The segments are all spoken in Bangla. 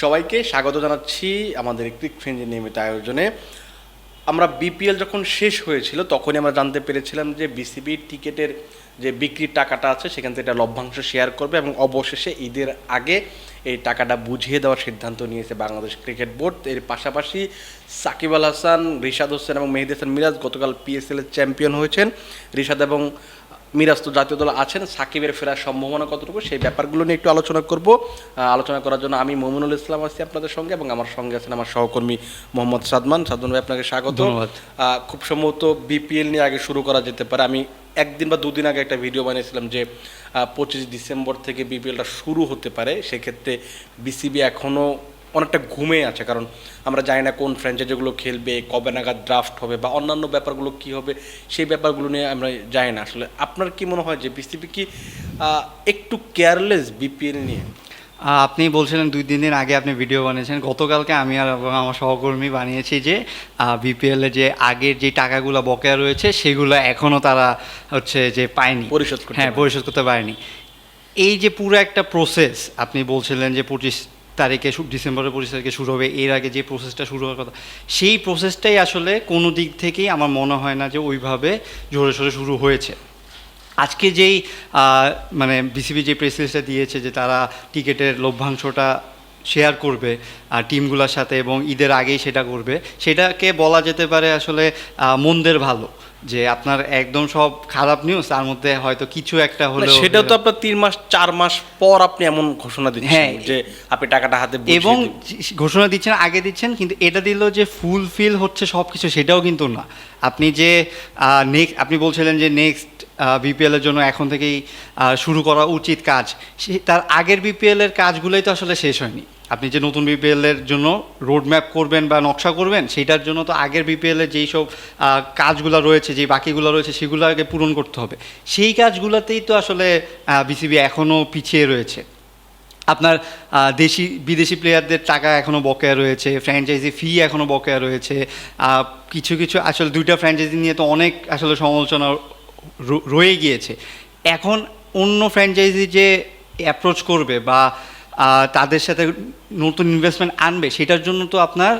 সবাইকে স্বাগত জানাচ্ছি আমাদের ক্রিক ফ্রেন্ডের নিয়মিত আয়োজনে। আমরা বিপিএল যখন শেষ হয়েছিল, তখনই আমরা জানতে পেরেছিলাম যে বিসিবি টিকেটের যে বিক্রির টাকাটা আছে, সেখান থেকে একটা লভ্যাংশ শেয়ার করবে এবং অবশেষে ঈদের আগে এই টাকাটা বুঝিয়ে দেওয়ার সিদ্ধান্ত নিয়েছে বাংলাদেশ ক্রিকেট বোর্ড। এর পাশাপাশি সাকিব আল হাসান, রিশাদ হোসেন এবং মেহেদি হাসান মিরাজ গতকাল পিএসএল এর চ্যাম্পিয়ন হয়েছেন। রিশাদ এবং মিরাজ তো জাতীয় দল আছেন সাকিবের ফেরার সম্ভাবনা কতটুকু সেই ব্যাপারগুলো নিয়ে একটু আলোচনা করব। আলোচনা করার জন্য আমি মমিনুল ইসলাম আছি আপনাদের সঙ্গে এবং আমার সঙ্গে আছেন আমার সহকর্মী মোহাম্মদ সাদমান। সাদমান ভাই আপনাকে স্বাগত। খুব সম্ভবত বিপিএল নিয়ে আগে শুরু করা যেতে পারে। আমি একদিন বা দুদিন আগে একটা ভিডিও বানিয়েছিলাম যে পঁচিশ ডিসেম্বর থেকে বিপিএলটা শুরু হতে পারে। সেক্ষেত্রে বিসিবি এখনও অনেকটা ঘুমে আছে কারণ আমরা জানি না কোন ফ্র্যাঞ্চাইজিগুলো খেলবে কবে নাগাদ ড্রাফট হবে বা অন্যান্য ব্যাপারগুলো কি হবে সেই ব্যাপারগুলো নিয়ে আমরা জানি না। আসলে আপনার কি মনে হয় যে বিসিবি কি একটু কেয়ারলেস বিপিএল নিয়ে? আপনি বলছিলেন দুই তিন দিন আগে আপনি ভিডিও বানিয়েছেন। গতকালকে আমি আর আমার সহকর্মী বানিয়েছি যে বিপিএল যে আগের যে টাকাগুলো বকেয়া রয়েছে সেগুলো এখনও তারা হচ্ছে যে পায়নি। পরিশোধ হ্যাঁ পরিশোধ করতে পারেনি। এই যে পুরো একটা প্রসেস আপনি বলছিলেন যে পঁচিশ তারিখে ডিসেম্বরের পঁচিশ তারিখে শুরু হবে, এর আগে যে প্রসেসটা শুরু হওয়ার কথা, সেই প্রসেসটাই আসলে কোনো দিক থেকেই আমার মনে হয় না যে ওইভাবে জোরে সোরে শুরু হয়েছে। আজকে যেই মানে বিসিবি যে প্রেস রিলিজটা দিয়েছে যে তারা টিকিটের লভ্যাংশটা শেয়ার করবে, আর টিমগুলোর সাথে এবং ঈদের আগেই সেটা করবে, সেটাকে বলা যেতে পারে আসলে মন্দের ভালো। যে আপনার একদম সব খারাপ নিউজ তার মধ্যে হয়তো কিছু একটা হলো সেটা তো আপনার তিন মাস চার মাস পর আপনি এমন ঘোষণা দিচ্ছেন হ্যাঁ। যে আপনি টাকাটা হাতে এবং ঘোষণা দিচ্ছেন আগে দিচ্ছেন কিন্তু এটা দিল যে ফুলফিল হচ্ছে সব কিছু সেটাও কিন্তু না আপনি যে নেক্সট আপনি বলছিলেন যে নেক্সট বিপিএলের জন্য এখন থেকেই শুরু করা উচিত কাজ তার আগের বিপিএলের কাজগুলোই তো আসলে শেষ হয়নি আপনি যে নতুন বিপিএল এর জন্য রোড ম্যাপ করবেন বা নকশা করবেন সেটার জন্য তো আগের বিপিএল এর যেই সব কাজগুলো রয়েছে যে বাকিগুলো রয়েছে সেগুলো আগে পূরণ করতে হবে। সেই কাজগুলোতেই তো আসলে বিসিবি এখনও পিছিয়ে রয়েছে। আপনার দেশি, বিদেশি প্লেয়ারদের টাকা এখনও বকেয়া রয়েছে ফ্র্যাঞ্চাইজি ফি এখনও বকেয়া রয়েছে কিছু কিছু আসলে দুইটা ফ্র্যাঞ্চাইজি নিয়ে তো অনেক আসলে সমালোচনা রয়ে গিয়েছে। এখন অন্য ফ্র্যাঞ্চাইজি যে অ্যাপ্রোচ করবে বা তাদের সাথে নতুন ইনভেস্টমেন্ট আনবে, সেটার জন্য তো আপনার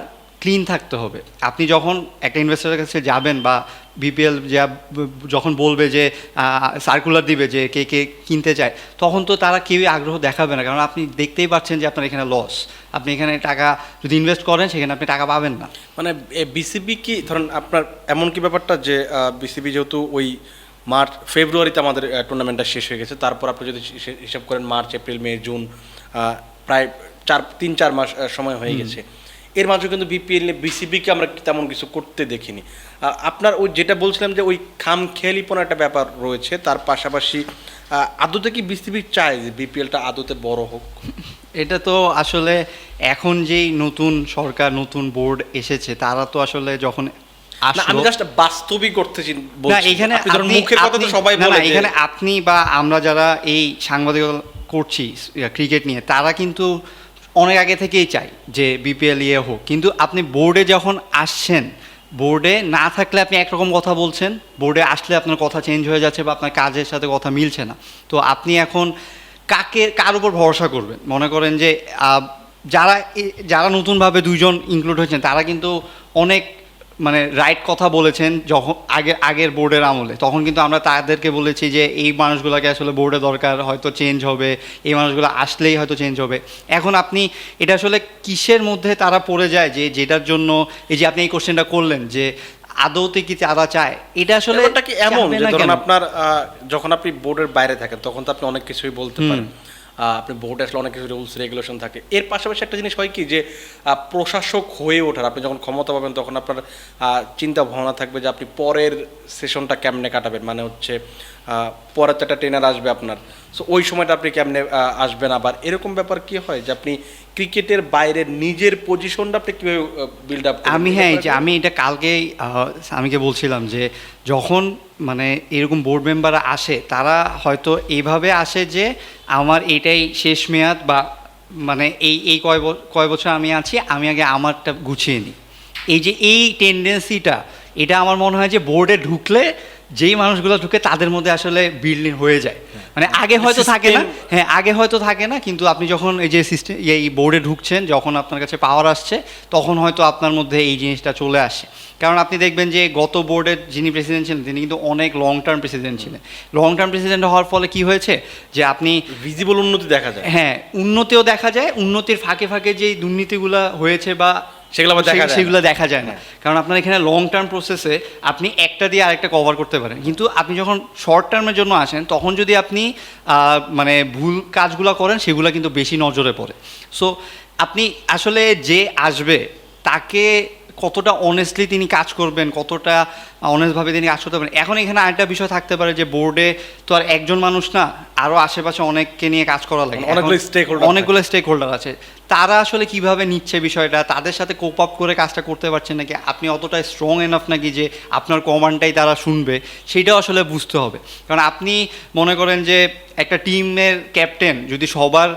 ক্লিন থাকতে হবে। আপনি যখন একটা ইনভেস্টরের কাছে যাবেন বা বিপিএল যা যখন বলবে যে সার্কুলার দিবে যে কে কে কিনতে চায়, তখন তো তারা কেউই আগ্রহ দেখাবে না। কারণ আপনি দেখতেই পাচ্ছেন যে আপনার এখানে লস আপনি এখানে টাকা যদি ইনভেস্ট করেন, সেখানে আপনি টাকা পাবেন না। মানে বিসিবি কি, ধরেন আপনার এমন কি ব্যাপারটা যে বিসিবি যেহেতু ওই মার্চ ফেব্রুয়ারিতে আমাদের টুর্নামেন্টটা শেষ হয়ে গেছে। তারপর আপনি যদি হিসাব করেন মার্চ এপ্রিল মে জুন প্রায় চার তিন চার মাস সময় হয়ে গেছে। এর মাঝে কিন্তু বিপিএল বিসিবিকে আমরা তেমন কিছু করতে দেখিনি। আপনার ওই যেটা বলছিলাম যে ওই খাম খেয়ালিপনা একটা ব্যাপার রয়েছে তার পাশাপাশি আদতে কি বিসিবি চায় যে বিপিএলটা আদতে বড় হোক? এটা তো আসলে এখন যেই নতুন সরকার নতুন বোর্ড এসেছে তারা তো আসলে যখন আমি জাস্ট বাস্তবিক না এখানে আপনি মুখের কথা তো সবাই বলে এখানে আপনি বা আমরা যারা এই সাংবাদিকতা করছি ক্রিকেট নিয়ে তারা কিন্তু অনেক আগে থেকেই চাই যে বিপিএল ইয়ে হোক। কিন্তু আপনি বোর্ডে যখন আসছেন বোর্ডে না থাকলে আপনি একরকম কথা বলছেন বোর্ডে আসলে আপনার কথা চেঞ্জ হয়ে যাচ্ছে বা আপনার কাজের সাথে কথা মিলছে না। তো আপনি এখন কাকে কার উপর ভরসা করবেন? মনে করেন যে যারা যারা নতুনভাবে দুইজন ইনক্লুড হয়েছেন তারা কিন্তু অনেক মানে রাইট কথা বলেছেন যখন আগে আগের বোর্ডের আমলে তখন কিন্তু আমরা তাদেরকে বলেছি যে এই মানুষগুলোকে আসলে বোর্ডে দরকার হয়তো চেঞ্জ হবে এই মানুষগুলো আসলেই হয়তো চেঞ্জ হবে। এখন আপনি এটা আসলে কিসের মধ্যে তারা পড়ে যায় যে যেটার জন্য এই যে আপনি এই কোশ্চেনটা করলেন যে আদৌতে কি তারা চায়? এটা আসলে এমন? ধরুন আপনার আহ, যখন আপনি বোর্ডের বাইরে থাকেন তখন তো আপনি অনেক কিছুই বলতে পারেন। আপনি বোর্ডে আসলে অনেক কিছু রুলস রেগুলেশন থাকে। এর পাশাপাশি একটা জিনিস হয় কি যে প্রশাসক হয়ে ওঠার, আপনি যখন ক্ষমতা পাবেন তখন আপনার চিন্তা ভাবনা থাকবে যে আপনি পরের সেশনটা কেমনে কাটাবেন? মানে হচ্ছে পরের তো একটা ট্রেনার আসবে আপনার। সো ওই সময়টা আপনি কেমনে আসবেন আবার? এরকম ব্যাপার কি হয় যে আপনি ক্রিকেটের বাইরে নিজের পজিশনটা আপনি কীভাবে বিল্ড আপ আমি হ্যাঁ এই যে আমি এটা কালকেই আহ, স্বামীকে বলছিলাম যে যখন মানে এরকম বোর্ড মেম্বার আসে তারা হয়তো এইভাবে আসে যে আমার এটাই শেষ মেয়াদ বা মানে এই এই কয় কয় বছর আমি আছি আমি আগে আমারটা গুছিয়ে নিই। এই যে এই টেন্ডেন্সিটা এটা আমার মনে হয় যে বোর্ডে ঢুকলে যেই মানুষগুলো ঢুকে তাদের মধ্যে আসলে বিল্ডিং হয়ে যায়। মানে আগে হয়তো থাকে না হ্যাঁ আগে হয়তো থাকে না কিন্তু আপনি যখন এই যে সিস্টেম এই বোর্ডে ঢুকছেন যখন আপনার কাছে পাওয়ার আসছে তখন হয়তো আপনার মধ্যে এই জিনিসটা চলে আসে। কারণ আপনি দেখবেন যে গত বোর্ডের যিনি প্রেসিডেন্ট ছিলেন তিনি কিন্তু অনেক লং টার্ম প্রেসিডেন্ট ছিলেন। লং টার্ম প্রেসিডেন্ট হওয়ার ফলে কি হয়েছে? যে আপনি ভিজিবল উন্নতি দেখা যায়। হ্যাঁ উন্নতিও দেখা যায় উন্নতির ফাঁকে ফাঁকে যেই দুর্নীতিগুলো হয়েছে বা সেগুলো আবার দেখা যায়। সেগুলো দেখা যায় না। কারণ আপনার এখানে লং টার্ম প্রসেসে আপনি একটা দিয়ে আরেকটা কভার করতে পারেন। কিন্তু আপনি যখন শর্ট টার্মের জন্য আসেন তখন যদি আপনি মানে ভুল কাজগুলো করেন সেগুলো কিন্তু বেশি নজরে পড়ে। সো আপনি আসলে যে আসবে তাকে কতটা অনেস্টলি তিনি কাজ করবেন কতটা অনেস্টভাবে তিনি কাজ করতে পারবেন। এখন এখানে আরেকটা বিষয় থাকতে পারে যে বোর্ডে তো আর একজন মানুষ না আরও আশেপাশে অনেককে নিয়ে কাজ করা লাগে। অনেকগুলো স্টেক stakeholder অনেকগুলো স্টেক হোল্ডার আছে। তারা আসলে কীভাবে নিচ্ছে বিষয়টা? তাদের সাথে কোপ আপ করে কাজটা করতে পারছেন নাকি? আপনি অতটা স্ট্রং এনাফ নাকি যে আপনার কমান্ডটাই তারা শুনবে? সেটাও আসলে বুঝতে হবে। কারণ আপনি মনে করেন যে একটা টিমের ক্যাপ্টেন যদি সবার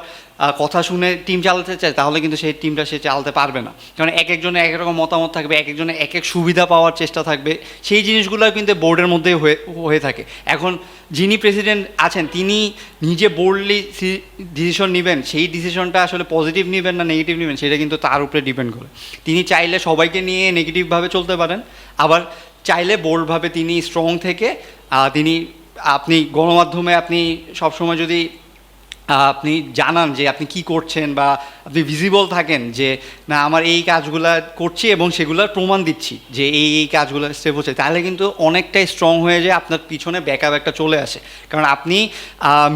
কথা শুনে টিম চালাতে চায়, তাহলে কিন্তু সেই টিমটা সে চালাতে পারবে না। কারণ এক একজনের এক রকম মতামত থাকবে, এক একজনের এক এক সুবিধা পাওয়ার চেষ্টা থাকবে। সেই জিনিসগুলো কিন্তু বোর্ডের মধ্যেই হয়ে হয়ে থাকে। এখন যিনি প্রেসিডেন্ট আছেন, তিনি নিজে বোল্ডলি ডিসিশন নেবেন। সেই ডিসিশনটা আসলে পজিটিভ নেবেন না নেগেটিভ নেবেন, সেটা কিন্তু তার উপরে ডিপেন্ড করে। তিনি চাইলে সবাইকে নিয়ে নেগেটিভভাবে চলতে পারেন, আবার চাইলে বোল্ডভাবে তিনি স্ট্রং থেকে তিনি, আপনি গণমাধ্যমে আপনি সবসময় যদি আপনি জানান যে আপনি কি করছেন বা আপনি ভিজিবল থাকেন যে, না, আমার এই কাজগুলো করছি এবং সেগুলোর প্রমাণ দিচ্ছি যে এই এই কাজগুলো স্টেপ হচ্ছে। তাহলে কিন্তু অনেকটাই স্ট্রং হয়ে যায়, আপনার পিছনে ব্যাকআপ একটা চলে আসে। কারণ আপনি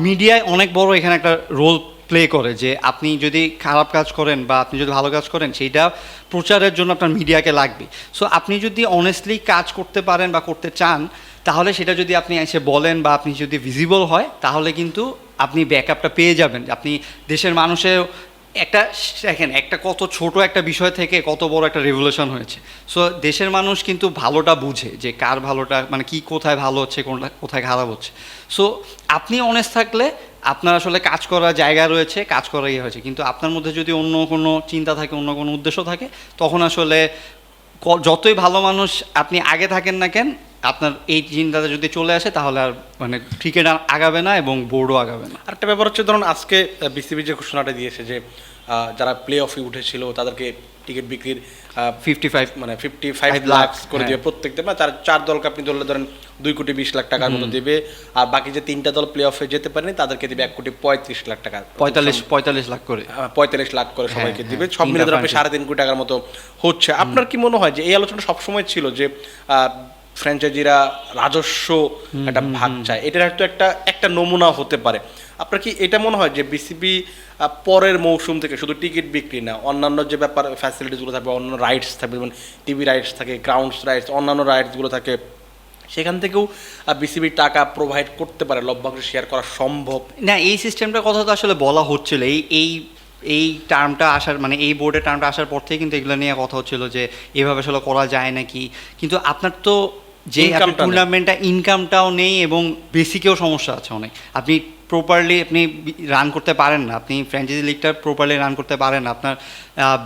মিডিয়ায় অনেক বড় এখানে একটা রোল প্লে করে যে, আপনি যদি খারাপ কাজ করেন বা আপনি যদি ভালো কাজ করেন, সেইটা প্রচারের জন্য আপনার মিডিয়াকে লাগবে। সো আপনি যদি অনেস্টলি কাজ করতে পারেন বা করতে চান, তাহলে সেটা যদি আপনি এসে বলেন বা আপনি যদি ভিজিবল হয়, তাহলে কিন্তু আপনি ব্যাকআপটা পেয়ে যাবেন। আপনি দেশের মানুষের একটা, দেখেন, একটা কত ছোট একটা বিষয় থেকে কত বড় একটা রেভলিউশন হয়েছে। সো দেশের মানুষ কিন্তু ভালোটা বুঝে যে কার ভালোটা মানে কি কোথায় ভালো হচ্ছে, কোনটা কোথায় খারাপ হচ্ছে। সো আপনি অনেস্ট থাকলে আপনার আসলে কাজ করার জায়গা রয়েছে, কাজ করা ইয়ে হয়েছে। কিন্তু আপনার মধ্যে যদি অন্য কোনো চিন্তা থাকে, অন্য কোনো উদ্দেশ্য থাকে, তখন আসলে যতই ভালো মানুষ আপনি আগে থাকেন না কেন আপনার এই চিন্তাটা যদি চলে আসে তাহলে আর মানে ক্রিকেট আগাবে না এবং বোর্ডও আগাবে না। আরেকটা ব্যাপার হচ্ছে ধরুন আজকে বিসিবি যে ঘোষণাটা দিয়েছে যে যারা প্লে অফে উঠেছিল তাদেরকে টিকিট বিক্রির ফিফটি ফাইভ মানে ফিফটি ফাইভ লাখ করে হ্যাঁ। দিবে প্রত্যেকটা মানে তার চার দলকে আপনি ধরলে ধরেন দুই কোটি বিশ লাখ টাকার মতো দেবে আর বাকি যে তিনটা দল প্লে অফে যেতে পারেনি তাদেরকে দিবে এক কোটি পঁয়ত্রিশ লাখ টাকা। পঁয়তাল্লিশ পঁয়তাল্লিশ লাখ করে। পঁয়তাল্লিশ লাখ করে সবাইকে হ্যাঁ, দিবে হ্যাঁ, সব মিলে ধরো আপনি সাড়ে তিন কোটি টাকার মতো হচ্ছে। আপনার কি মনে হয় যে এই আলোচনা সবসময় ছিল যে ফ্র্যাঞ্চাইজিরা রাজস্ব একটা ভাগ চায়। এটার হয়তো একটা একটা নমুনা হতে পারে। আপনার কি এটা মনে হয় যে বিসিবি পরের মৌসুম থেকে শুধু টিকিট বিক্রি না অন্যান্য যে ব্যাপার ফ্যাসিলিটিসগুলো থাকবে অন্য রাইটস থাকবে যেমন টিভি রাইটস থাকে গ্রাউন্ডস রাইটস অন্যান্য রাইটসগুলো থাকে সেখান থেকেও বিসিবি টাকা প্রোভাইড করতে পারে লভ্যাংশ শেয়ার করা সম্ভব। না এই সিস্টেমটার কথা তো আসলে বলা হচ্ছিল। এই এই এই টার্মটা আসার মানে এই বোর্ডের টার্মটা আসার পর থেকে কিন্তু এগুলো নিয়ে কথা হচ্ছিল যে এভাবে আসলে করা যায় নাকি কিন্তু আপনার তো যে। টুর্নামেন্টটা ইনকামটাও নেই এবং বেসিকেও সমস্যা আছে অনেক আপনি প্রপারলি আপনি রান করতে পারেন না। আপনি ফ্র্যাঞ্চাইজি লিগটা প্রপারলি রান করতে পারেন না। আপনার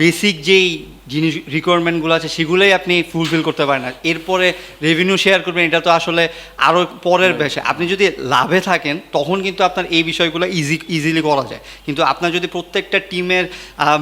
বেসিক যেই জিনিস রিকোয়ারমেন্টগুলো আছে সেগুলোই আপনি ফুলফিল করতে পারেন না। এরপরে রেভিনিউ শেয়ার করবেন এটা তো আসলে আরও পরের বিষয়। আপনি যদি লাভে থাকেন তখন কিন্তু আপনার এই বিষয়গুলো ইজি ইজিলি করা যায়। কিন্তু আপনার যদি প্রত্যেকটা টিমের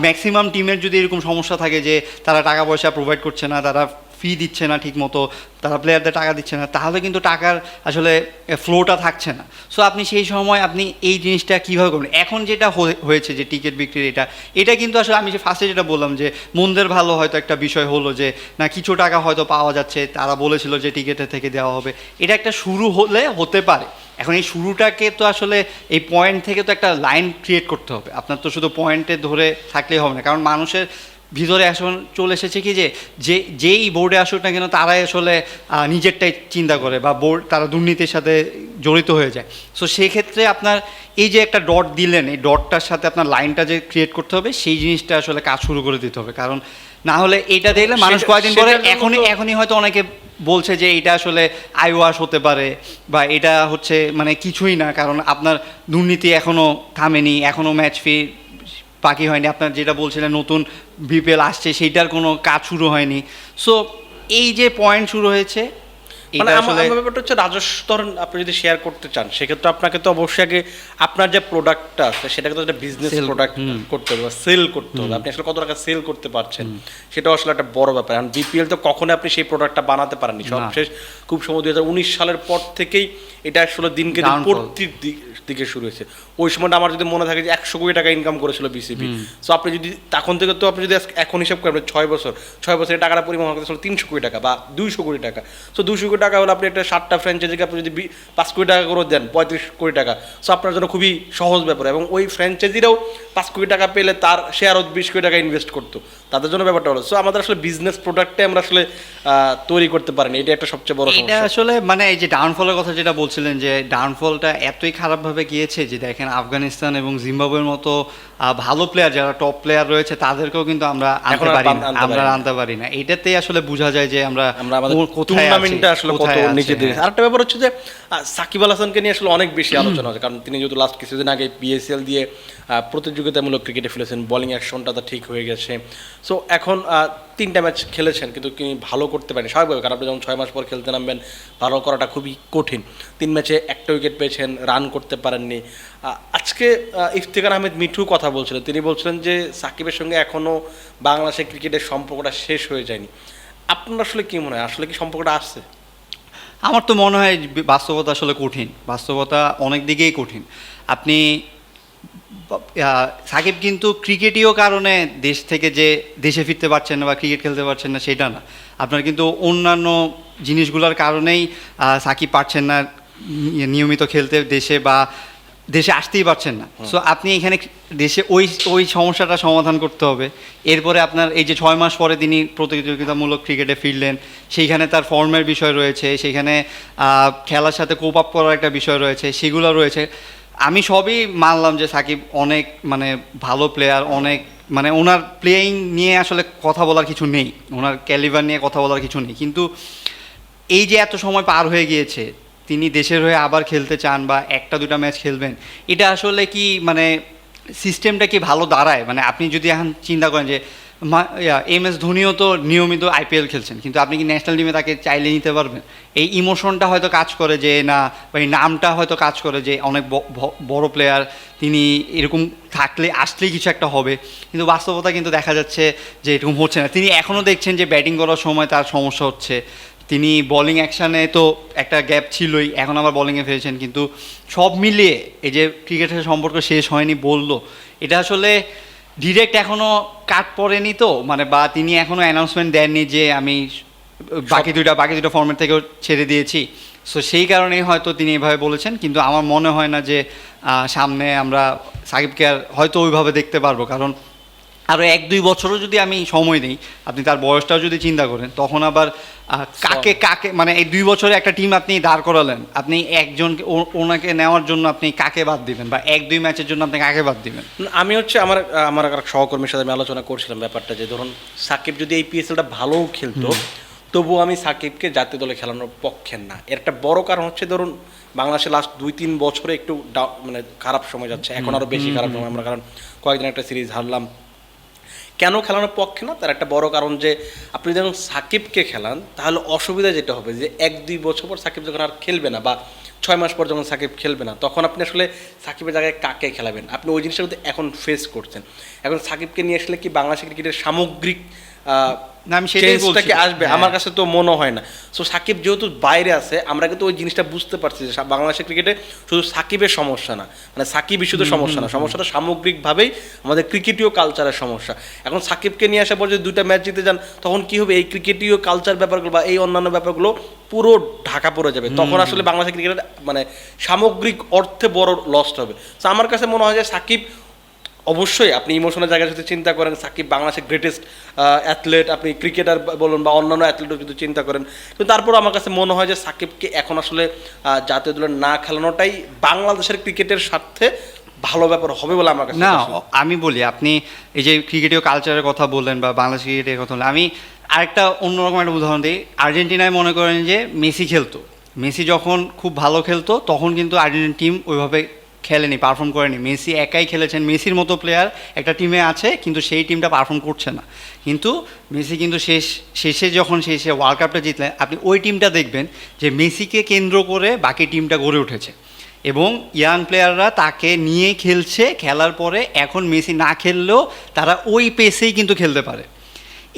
ম্যাক্সিমাম টিমের যদি এরকম সমস্যা থাকে যে তারা টাকা পয়সা প্রোভাইড করছে না তারা ফি দিচ্ছে না ঠিক মতো তারা প্লেয়ারদের টাকা দিচ্ছে না, তাহলে কিন্তু টাকার আসলে ফ্লোটা থাকছে না। সো আপনি সেই সময় আপনি এই জিনিসটা কীভাবে করবেন? এখন যেটা হয়ে- হয়েছে যে টিকিট বিক্রির এটা এটা কিন্তু আসলে আমি যে ফার্স্টে যেটা বললাম যে মন্দের ভালো হয়তো একটা বিষয় হলো যে, না কিছু টাকা হয়তো পাওয়া যাচ্ছে, তারা বলেছিল যে টিকিটের থেকে দেওয়া হবে। এটা একটা শুরু হলে হতে পারে। এখন এই শুরুটাকে তো আসলে এই পয়েন্ট থেকে তো একটা লাইন ক্রিয়েট করতে হবে। আপনার তো শুধু পয়েন্টে ধরে থাকলেই হবে না, কারণ মানুষের ভিতরে এখন চলে এসেছে কি যে যে যেই বোর্ডে আসুক না কেন তারাই আসলে নিজেরটাই চিন্তা করে বা বোর্ড তারা দুর্নীতির সাথে জড়িত হয়ে যায়। সো সেক্ষেত্রে আপনার এই যে একটা ডট দিলেন এই ডটটার সাথে আপনার লাইনটা যে ক্রিয়েট করতে হবে সেই জিনিসটা আসলে কাজ শুরু করে দিতে হবে। কারণ না হলে এটা দেখলে মানুষ কয়েকদিন পরে এখনই এখনই হয়তো অনেকে বলছে যে এটা আসলে আইওয়াশ হতে পারে বা এটা হচ্ছে মানে কিছুই না কারণ আপনার দুর্নীতি এখনও থামেনি এখনও ম্যাচ ফি বাকি হয়নি। আপনার যেটা বলছিলেন, নতুন বিপিএল আসছে, সেইটার কোনো কাজ শুরু হয়নি। সো এই যে পয়েন্ট শুরু হয়েছে মানে আমার ব্যাপারটা হচ্ছে রাজস্ব ধরেন আপনি যদি শেয়ার করতে চান সেক্ষেত্রে আপনাকে তো অবশ্যই আগে আপনার যে প্রোডাক্টটা আছে সেটাকে তো একটা বিজনেস প্রোডাক্ট করতে হবে সেল করতে হবে। আপনি আসলে কত টাকা সেল করতে পারছেন সেটাও আসলে একটা বড় ব্যাপার। কারণ বিপিএল তো কখনো আপনি সেই প্রোডাক্টটা বানাতে পারেননি। সবশেষ খুব সময় দুই হাজার উনিশ সালের পর থেকেই এটা আসলে দিনকে দিন পড়তির দিকে শুরু হয়েছে। ওই সময়টা আমার যদি মনে থাকে যে একশো কোটি টাকা ইনকাম করেছিল বিসিবি সো আপনি যদি তখন থেকে তো আপনি যদি এখন হিসাব করেন ছয় বছর ছয় বছরের টাকাটা পরিমাণ তিনশো কোটি টাকা বা দুইশো কোটি টাকা। সো দুশো কোটি টাকা হলে আপনি একটা সাতটা ফ্র্যাঞ্চাইজিকে আপনি যদি পাঁচ কোটি টাকা করে দেন পঁয়ত্রিশ কোটি টাকা। সো আপনার জন্য খুবই সহজ ব্যাপার। এবং ওই ফ্র্যাঞ্চাইজিরাও পাঁচ কোটি টাকা পেলে তার সে আরও বিশ কোটি টাকা ইনভেস্ট করতো। তাদের জন্য ব্যাপারটা হলো। সো আমাদের আসলে বিজনেস প্রোডাক্টে আমরা আসলে তৈরি করতে পারিনি। এটা একটা সবচেয়ে বড় এটা আসলে মানে এই যে ডাউনফলের কথা যেটা বলছিলেন যে ডাউনফলটা এতই খারাপভাবে গিয়েছে যে দেখেন আফগানিস্তান এবং জিম্বাবুয়ের মতো ভালো প্লেয়ার যারা টপ প্লেয়ার রয়েছে তাদেরকেও কিন্তু আমরা আনতে পারি না। আমরা আনতে পারি না। এটাতে আসলে বোঝা যায় যে আমরা টুর্নামেন্টটা আসলে কত দিকে হ্যাঁ। আরেকটা ব্যাপার হচ্ছে যে সাকিব আল হাসানকে নিয়ে আসলে অনেক বেশি আলোচনা হচ্ছে। কারণ তিনি যেহেতু লাস্ট কিছুদিন আগে পিএসএল দিয়ে প্রতিযোগিতামূলক ক্রিকেটে ফেলেছেন বোলিং অ্যাকশনটা তো ঠিক হয়ে গেছে। সো এখন তিনটা ম্যাচ খেলেছেন কিন্তু তিনি ভালো করতে পারেন স্বাভাবিক কারণ আপনি যখন ছয় মাস পর খেলতে নামবেন ভালো করাটা খুবই কঠিন। তিন ম্যাচে একটা উইকেট পেয়েছেন রান করতে পারেননি। আজকে আহ, ইফতেখার আহমেদ মিঠু কথা বলছিলেন। তিনি বলছিলেন যে সাকিবের সঙ্গে এখনও বাংলাদেশের ক্রিকেটের সম্পর্কটা শেষ হয়ে যায়নি। আপনার আসলে কি মনে হয়? আসলে কি সম্পর্কটা আসছে? আমার তো মনে হয় বাস্তবতা আসলে কঠিন। বাস্তবতা অনেক দিকেই কঠিন। আপনি সাকিব কিন্তু ক্রিকেটীয় কারণে দেশ থেকে যে দেশে ফিরতে পারছেন না বা ক্রিকেট খেলতে পারছেন না, সেটা না। আপনার কিন্তু অন্যান্য জিনিসগুলোর কারণেই সাকিব পারছেন না, নিয়মিত খেলতে দেশে বা দেশে আসতেই পারছেন না। সো আপনি এখানে দেশে ওই ওই সমস্যাটা সমাধান করতে হবে। এরপরে আপনার এই যে ছয় মাস পরে তিনি প্রতিযোগিতামূলক ক্রিকেটে ফিরলেন সেইখানে তার ফর্মের বিষয় রয়েছে সেইখানে খেলার সাথে কোপ আপ করার একটা বিষয় রয়েছে সেগুলো রয়েছে। আমি সবই মানলাম যে সাকিব অনেক মানে ভালো প্লেয়ার অনেক মানে ওনার প্লেয়িং নিয়ে আসলে কথা বলার কিছু নেই। ওনার ক্যালিভার নিয়ে কথা বলার কিছু নেই। কিন্তু এই যে এত সময় পার হয়ে গিয়েছে তিনি দেশের হয়ে আবার খেলতে চান বা একটা দুটা ম্যাচ খেলবেন, এটা আসলে কি মানে সিস্টেমটা কি ভালো দাঁড়ায়? মানে আপনি যদি এখন চিন্তা করেন যে এম এস ধোনিও তো নিয়মিত আইপিএল খেলছেন, কিন্তু আপনি কি ন্যাশনাল টিমে তাকে চাইলে নিতে পারবেন? এই ইমোশনটা হয়তো কাজ করে যে, না, বা এই নামটা হয়তো কাজ করে যে, অনেক বড় প্লেয়ার তিনি এরকম থাকলে, আসলেই কিছু একটা হবে। কিন্তু বাস্তবতা কিন্তু দেখা যাচ্ছে যে, এরকম হচ্ছে না। তিনি এখনও দেখছেন যে ব্যাটিং করার সময় তার সমস্যা হচ্ছে। তিনি বোলিং অ্যাকশানে তো একটা গ্যাপ ছিলই এখন আবার বোলিংয়ে ফেলেছেন কিন্তু সব মিলিয়ে এই যে ক্রিকেটের সম্পর্ক শেষ হয়নি বলল এটা আসলে ডিরেক্ট এখনও কাট পড়েনি তো? মানে বা তিনি এখনও অ্যানাউন্সমেন্ট দেননি যে আমি বাকি দুইটা বাকি দুটো ফর্মেট থেকেও ছেড়ে দিয়েছি। সো সেই কারণেই হয়তো তিনি এভাবে বলেছেন কিন্তু আমার মনে হয় না যে সামনে আমরা সাকিবকে আর হয়তো ওইভাবে দেখতে পারব কারণ আরও এক দুই বছরও যদি আমি সময় দিই আপনি তার বয়সটাও যদি চিন্তা করেন তখন আবার কাকে কাকে মানে এই দুই বছরে একটা টিম আপনি দাঁড় করালেন আপনি একজনকে ওনাকে নেওয়ার জন্য আপনি কাকে বাদ দিবেন? বা এক দুই ম্যাচের জন্য আপনি কাকে বাদ দিবেন? আমি হচ্ছে আমার আমার এক সহকর্মীর সাথে আমি আলোচনা করছিলাম ব্যাপারটা যে ধরুন সাকিব যদি এই পিএসএলটা ভালোও খেলতো তবুও আমি সাকিবকে জাতীয় দলে খেলানোর পক্ষে না। এর একটা বড় কারণ হচ্ছে ধরুন বাংলাদেশে লাস্ট দুই তিন বছরে একটু মানে খারাপ সময় যাচ্ছে এখন আরও বেশি খারাপ সময় আমরা কারণ কয়েকদিন একটা সিরিজ হারলাম কেন খেলানোর পক্ষে না? তার একটা বড় কারণ যে, আপনি যখন সাকিবকে খেলান, তাহলে অসুবিধা যেটা হবে যে, এক, দুই বছর পর সাকিব যখন আর খেলবে না বা ছয় মাস পর যখন সাকিব খেলবে না, তখন আপনি আসলে সাকিবের জায়গায় কাকে খেলাবেন? আপনি ওই জিনিসটা কিন্তু এখন ফেস করছেন। এখন সাকিবকে নিয়ে আসলে কি বাংলাদেশের ক্রিকেটের সামগ্রিক না, আমি সেটাই বলছি। আসবে হ্যাঁ। আমার কাছে তো মনে হয় না। সো সাকিব যেহেতু বাইরে আছে আমরা কিন্তু ওই জিনিসটা বুঝতে পারছি যে বাংলাদেশের ক্রিকেটে শুধু সাকিবের সমস্যা না মানে সাকিব সমস্যা না। সমস্যাটা সামগ্রিকভাবেই আমাদের ক্রিকেটীয় কালচারের সমস্যা। এখন সাকিবকে নিয়ে আসার পর যদি দুইটা ম্যাচ জিতে যান তখন কি হবে? এই ক্রিকেটীয় কালচার ব্যাপারগুলো বা এই অন্যান্য ব্যাপারগুলো পুরো ঢাকা পড়ে যাবে। তখন আসলে বাংলাদেশের ক্রিকেটের মানে সামগ্রিক অর্থে বড় লস্ট হবে। তো আমার কাছে মনে হয় যে সাকিব অবশ্যই আপনি ইমোশনের জায়গায় যদি চিন্তা করেন। সাকিব বাংলাদেশের গ্রেটেস্ট অ্যাথলেট আপনি ক্রিকেটার বলুন বা অন্যান্য অ্যাথলেটও যদি চিন্তা করেন। কিন্তু তারপর আমার কাছে মনে হয় যে সাকিবকে এখন আসলে জাতীয় দলের না খেলানোটাই বাংলাদেশের ক্রিকেটের স্বার্থে ভালো ব্যাপার হবে বলে আমার কাছে না আমি বলি আপনি এই যে ক্রিকেটীয় কালচারের কথা বললেন বা বাংলাদেশ ক্রিকেটের কথা বললেন আমি আরেকটা অন্যরকম একটা উদাহরণ দিই। আর্জেন্টিনায় মনে করেন যে মেসি খেলতো। মেসি যখন খুব ভালো খেলতো তখন কিন্তু আর্জেন্টিনা টিম ওইভাবে খেলেনি পারফর্ম করেনি। মেসি একাই খেলেছেন, মেসির মতো প্লেয়ার একটা টিমে আছে, কিন্তু সেই টিমটা পারফর্ম করছে না। কিন্তু মেসি কিন্তু শেষ, শেষে যখন শেষে ওয়ার্ল্ড কাপটা জিতলেন, আপনি ওই টিমটা দেখবেন যে মেসিকে কেন্দ্র করে বাকি টিমটা গড়ে উঠেছে। এবং ইয়াং প্লেয়াররা তাকে নিয়ে খেলছে, খেলার পরে এখন মেসি না খেললেও তারা ওই পেসেই কিন্তু খেলতে পারে।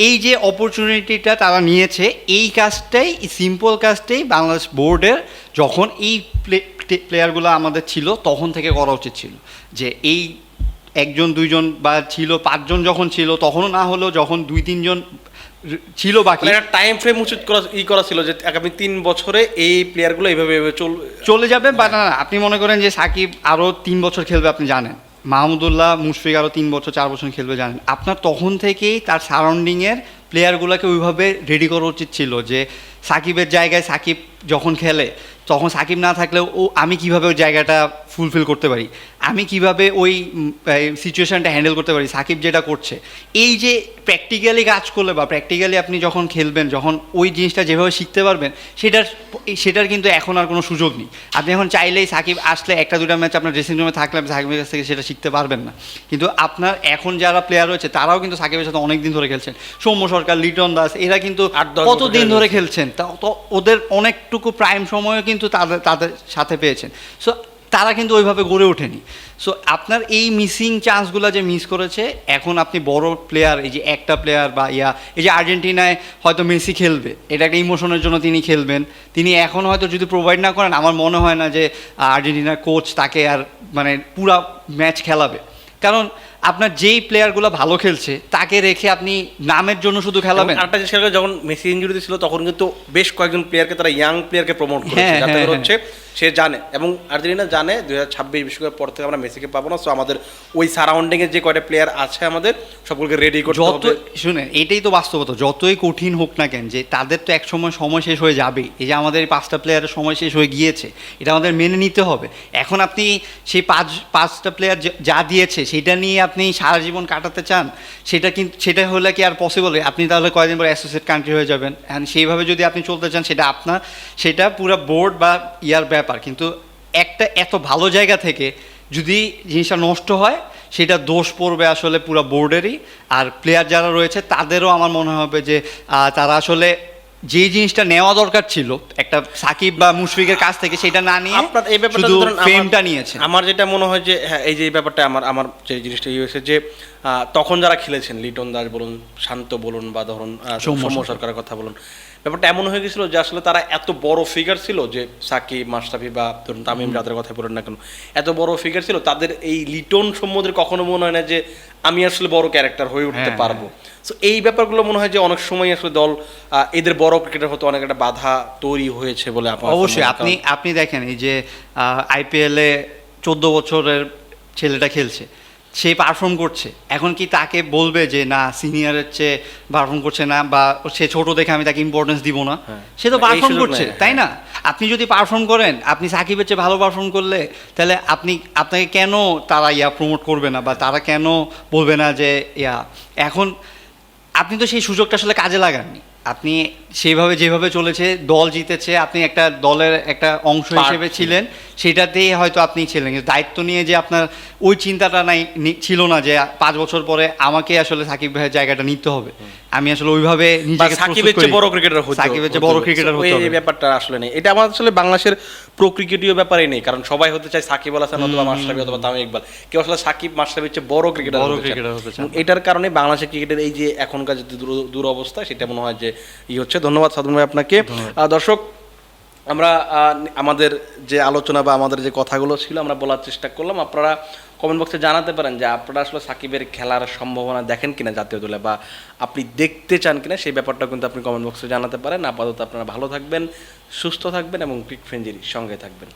এই যে অপরচুনিটিটা তারা নিয়েছে, এই কাজটাই সিম্পল কাজটাই বাংলাদেশ বোর্ডের যখন এই প্লেয়ারগুলো আমাদের ছিল তখন থেকে করা উচিত ছিল। যে এই একজন দুইজন বা ছিল পাঁচজন যখন ছিল তখনও না হলেও যখন দুই তিনজন ছিল বাকি মানে একটা টাইম ফ্রেম উচিত করা ই করা ছিল যে আগামী তিন বছরে এই প্লেয়ারগুলো এইভাবে এইভাবে চলে যাবে বা না না, আপনি মনে করেন যে সাকিব আরও তিন বছর খেলবে আপনি জানেন। মাহমুদুল্লাহ মুশফিক আরও তিন বছর চার বছর খেলবে জানেন। আপনার তখন থেকেই তার সারাউন্ডিংয়ের প্লেয়ারগুলোকে ওইভাবে রেডি করা উচিত ছিল যে সাকিবের জায়গায় সাকিব যখন খেলে তখন সাকিব না থাকলেও ও আমি কীভাবে ওই জায়গাটা ফুলফিল করতে পারি? আমি কীভাবে ওই সিচুয়েশনটা হ্যান্ডেল করতে পারি? সাকিব যেটা করছে। এই যে প্র্যাকটিক্যালি কাজ করলে বা প্র্যাকটিক্যালি আপনি যখন খেলবেন যখন ওই জিনিসটা যেভাবে শিখতে পারবেন সেটার সেটার কিন্তু এখন আর কোনো সুযোগ নেই। আপনি এখন চাইলেই সাকিব আসলে একটা দুটা ম্যাচ আপনার ড্রেসিং রুমে থাকলে আপনি সাকিবের কাছ থেকে সেটা শিখতে পারবেন না। কিন্তু আপনার এখন যারা প্লেয়ার রয়েছে তারাও কিন্তু সাকিবের সাথে অনেক দিন ধরে খেলছেন। সৌম্য সরকার লিটন দাস এরা কিন্তু কতদিন খেলে ধরে খেলছেন? তো ওদের অনেকটুকু প্রাইম সময়ও কিন্তু তাদের তাদের সাথে পেয়েছেন। সো তারা কিন্তু ওইভাবে গড়ে ওঠেনি। সো আপনার এই মিসিং চান্সগুলো যে মিস করেছে, এখন আপনি বড় প্লেয়ার এই যে একটা প্লেয়ার বা ইয়া, এই যে আর্জেন্টিনায় হয়তো মেসি খেলবে, এটা একটা ইমোশনের জন্য তিনি খেলবেন। তিনি এখন হয়তো যদি প্রোভাইড না করেন, আমার মনে হয় না যে, আর্জেন্টিনার কোচ তাকে আর মানে পুরা ম্যাচ খেলাবে। কারণ আপনার যেই প্লেয়ারগুলো ভালো খেলছে তাকে রেখে আপনি নামের জন্য শুধু খেলাবেন? আরেকটা জিনিস খেয়াল যখন মেসি ইঞ্জুরিতে ছিল তখন কিন্তু বেশ কয়েকজন প্লেয়ারকে তারা ইয়াং প্লেয়ারকে প্রমোট করেছে। হ্যাঁ, যাতে হ্যাঁ, হচ্ছে সে জানে। এবং আর্জেন্টিনা জানে দুই হাজার ছাব্বিশ বিশ্বকাপের পর থেকে আমরা মেসিকে পাবো না। সো আমাদের ওই সারাউন্ডিং এ যে কয়টা প্লেয়ার আছে আমাদের সকলকে রেডি করতে যত হবে। শুনেন এটাই তো বাস্তবতা। যতই কঠিন হোক না কেন যে তাদের তো এক সময় সময় শেষ হয়ে যাবে এই যে আমাদের এই পাঁচটা প্লেয়ারের সময় শেষ হয়ে গিয়েছে এটা আমাদের মেনে নিতে হবে। এখন আপনি সেই পাঁচ পাঁচটা প্লেয়ার যা দিয়েছে সেটা নিয়ে আপনি সারা জীবন কাটাতে চান, সেটা কিন্তু সেটা হলে কি আর পসিবল আপনি তাহলে কয়েকদিন পর অ্যাসোসিয়েট কান্ট্রি হয়ে যাবেন? অ্যান্ড সেইভাবে যদি আপনি চলতে চান, সেটা আপনার, সেটা পুরো বোর্ড বা ইয়ার ব্যাপার। কিন্তু একটা এত ভালো জায়গা থেকে যদি জিনিসটা নষ্ট হয়, সেটা দোষ পড়বে আসলে পুরো বোর্ডেরই আর প্লেয়ার যারা রয়েছে, তাদেরও আমার মনে হবে যে তারা আসলে যে জিনিসটা নেওয়া দরকার ছিল একটা সাকিব বা মুশফিকের কাছ থেকে সেটা না নিয়ে আপনার এই ব্যাপারটা ধরুন ফেমটা নিয়েছে আমার যেটা মনে হয় যে হ্যাঁ এই যে এই ব্যাপারটা আমার আমার যে জিনিসটা ইয়ে হয়েছে যে আহ, তখন যারা খেলেছেন লিটন দাস বলুন শান্ত বলুন বা ধরুন সৌম্য সরকারের কথা বলুন ব্যাপারটা এমন হয়ে গেছিল যে আসলে তারা এত বড় ফিগার ছিল যে সাকিব মাশরাফি বা ধরুন তামিম যাদের কথা বলেন না কেন এত বড় ফিগার ছিল তাদের এই লিটন সম্বন্ধে কখনো মনে হয় না যে আমি আসলে বড় ক্যারেক্টার হয়ে উঠতে হ্যাঁ, পারব। সো এই ব্যাপারগুলো মনে হয় যে অনেক সময় আসলে দল আহ, এদের বড় ক্রিকেটার হতে অনেক একটা বাধা তৈরি হয়েছে বলে অবশ্যই আপনি আপনি দেখেন এই যে আইপিএলে চোদ্দ বছরের ছেলেটা খেলছে। সে পারফর্ম করছে। এখন কি তাকে বলবে যে না সিনিয়রের চেয়ে পারফর্ম করছে না বা সে ছোট দেখে আমি তাকে ইম্পর্টেন্স দিব না? হ্যাঁ। সে তো পারফর্ম করছে তাই না? আপনি যদি পারফর্ম করেন আপনি সাকিবের চেয়ে ভালো পারফর্ম করলে তাহলে আপনি আপনাকে কেন তারা ইয়া প্রমোট করবে না বা তারা কেন বলবে না যে ইয়া এখন আপনি তো সেই সুযোগটা আসলে কাজে লাগাননি। আপনি সেইভাবে যেভাবে চলেছে দল জিতেছে আপনি একটা দলের একটা অংশ হিসেবে ছিলেন। সেটাতেই হয়তো আপনি ছিলেন। কিন্তু দায়িত্ব নিয়ে যে আপনার ওই চিন্তাটা নাই ছিল না যে পাঁচ বছর পরে আমাকে আসলে সাকিব ভাইয়ের জায়গাটা নিতে হবে। আমি আসলে ওইভাবে বা নিজেকে সাকিবের চেয়ে বড় ক্রিকেটার হতে সাকিবের চেয়ে বড় ক্রিকেটার হতে এই ব্যাপারটা আসলে নেই। এটা আমাদের আসলে বাংলাদেশের প্রক্রিকেটীয় ব্যাপারে নেই। কারণ সবাই হতে চায় সাকিব আল হাসান অথবা মাশরাফি অথবা তামিম ইকবাল। কেউ আসলে সাকিব মাশরাফির চেয়ে বড় ক্রিকেটার বড় cricketer হতে চায়। এটার কারণে বাংলাদেশের ক্রিকেটের এই যে এখনকার যে দূর- দুরবস্থা সেটা মনে হয় যে ই হচ্ছে। ধন্যবাদ সাদুন ভাই আপনাকে। দর্শক আমরা আমাদের যে আলোচনা বা আমাদের যে কথাগুলো ছিল, আমরা বলার চেষ্টা করলাম। আপনারা কমেন্ট বক্সে জানাতে পারেন যে আপনারা আসলে সাকিবের খেলার সম্ভাবনা দেখেন কিনা জাতীয় দলে বা আপনি দেখতে চান কিনা, সেই ব্যাপারটা কিন্তু আপনি কমেন্ট বক্সে জানাতে পারেন। আপাতত আপনারা ভালো থাকবেন, সুস্থ থাকবেন এবং ক্রিক ফ্রেঞ্জির সঙ্গে থাকবেন।